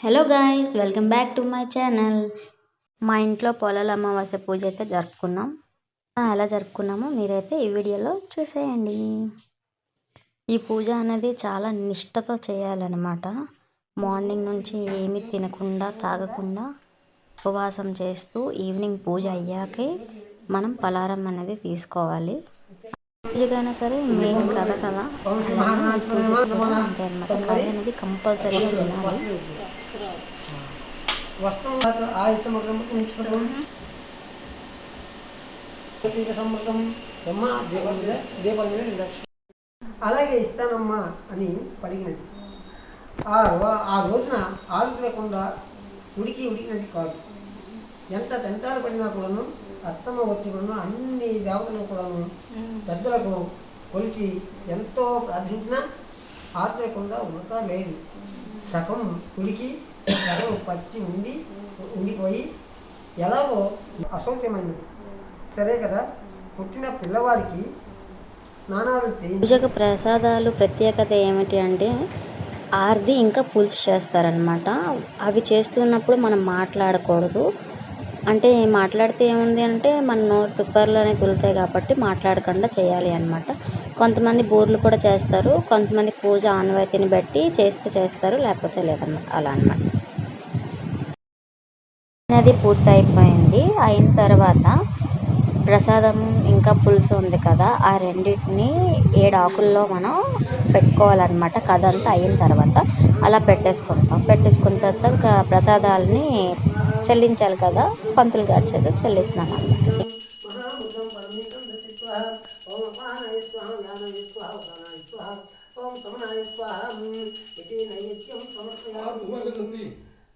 Hello guys welcome back to my channel మా ఇంట్లో పొలాల అమావాస్య పూజ అయితే జరుపుకున్నాం. ఎలా జరుపుకున్నామో మీరైతే ఈ వీడియోలో చూసేయండి. ఈ పూజ అనేది చాలా నిష్టతో చేయాలన్నమాట. మార్నింగ్ నుంచి ఏమీ తినకుండా తాగకుండా ఉపవాసం చేస్తూ ఈవినింగ్ పూజ అయ్యాకే మనం పలారం అనేది తీసుకోవాలి. పూజకైనా సరే మెయిన్ కథ కదా. పూజ అంతే అనమాట కథ అనేది కంపల్సరీగా వినాలి. వస్త్రం ఆయుషమగ్రం మీద నిర్లక్ష్యం. అలాగే ఇస్తానమ్మా అని పలికినది. ఆ రో- ఆ రోజున ఆరుద్రకుండా ఉడికి ఉడికినది కాదు. ఎంత తింటాలు పడినా కూడాను అత్తమ్మ వచ్చి కూడాను అన్ని దేవతలను కూడాను పెద్దలకు కొలిసి ఎంతో ప్రార్థించినా ఆర్ద్రకుండా ఉడక లేదు. సగం ఉడికి సగం పచ్చి ఉండి ఉండిపోయి ఎలాగో అసౌక్యమైనది సరే కదా? పుట్టిన పిల్లవాడికి స్నానాలు చేయించి ప్రసాదాలు ప్రత్యేకత ఏమిటి అంటే ఆర్ది ఇంకా పులుసు చేస్తారనమాట అవి చేస్తున్నప్పుడు మనం మాట్లాడకూడదు. అంటే మాట్లాడితే ఏముంది అంటే మన నోరు తుప్పర్లు అనేవి తులుతాయి కాబట్టి మాట్లాడకుండా చేయాలి అనమాట కొంతమంది బూర్లు కూడా చేస్తారు కొంతమంది పూజ ఆనవాయితీని బట్టి చేస్తే చేస్తారు లేకపోతే లేదన్నమాట అలా అన్నమాట. అది పూర్తయిపోయింది. అయిన తర్వాత ప్రసాదం ఇంకా పులుసు ఉంది కదా ఆ రెండింటిని ఏడు ఆకుల్లో మనం పెట్టుకోవాలన్నమాట. కథ అంతా అయిన తర్వాత అలా పెట్టేసుకుంటాం. పెట్టేసుకున్న తర్వాత ఇంకా ప్రసాదాలని చెల్లించాలి కదా పంతులు గారి చేత చెల్లిస్తున్నాం అన్నమాట.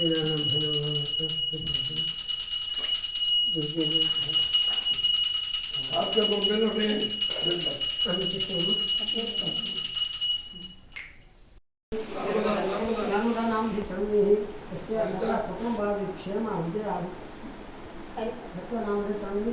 ఉదానాయ స్వాహ ఓం సమనాయ స్వాహ ఇది నైవేద్యం సమర్పయామి కదా ఆ ప్రసాదాలే కదా అని మీరు నైవేద్యం సమర్పయామి ఆనంద కర్పూర నిరాజనం కుటుంబాభిక్షేమ విజయ నామదేశాన్ని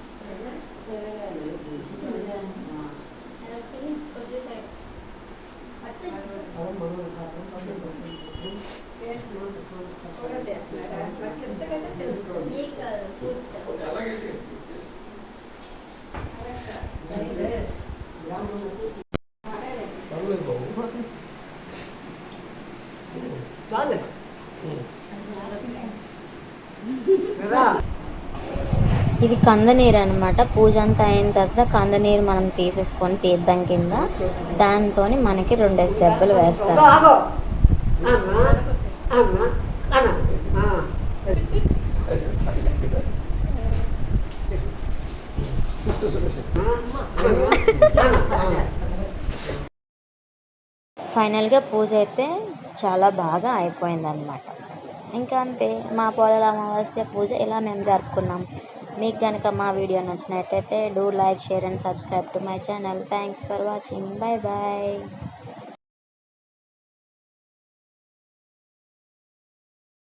ఇది కందనీరు అనమాట పూజ అంతా అయిన తర్వాత కందనీరు మనం తీసేసుకొని తీర్థం కింద దాంతో మనకి రెండేసి దెబ్బలు వేస్తారు ఆగో అమ్మ అమ్మ అన్న ఫైనల్గా పూజ అయితే చాలా బాగా అయిపోయిందనమాట ఇంకా అంతే మా పొలాల అమావాస్య పూజ ఇలా మేము జరుపుకున్నాం. మీకు కనుక మా వీడియో నచ్చినట్టయితే do like share and subscribe to my channel. Thanks for watching. Bye bye.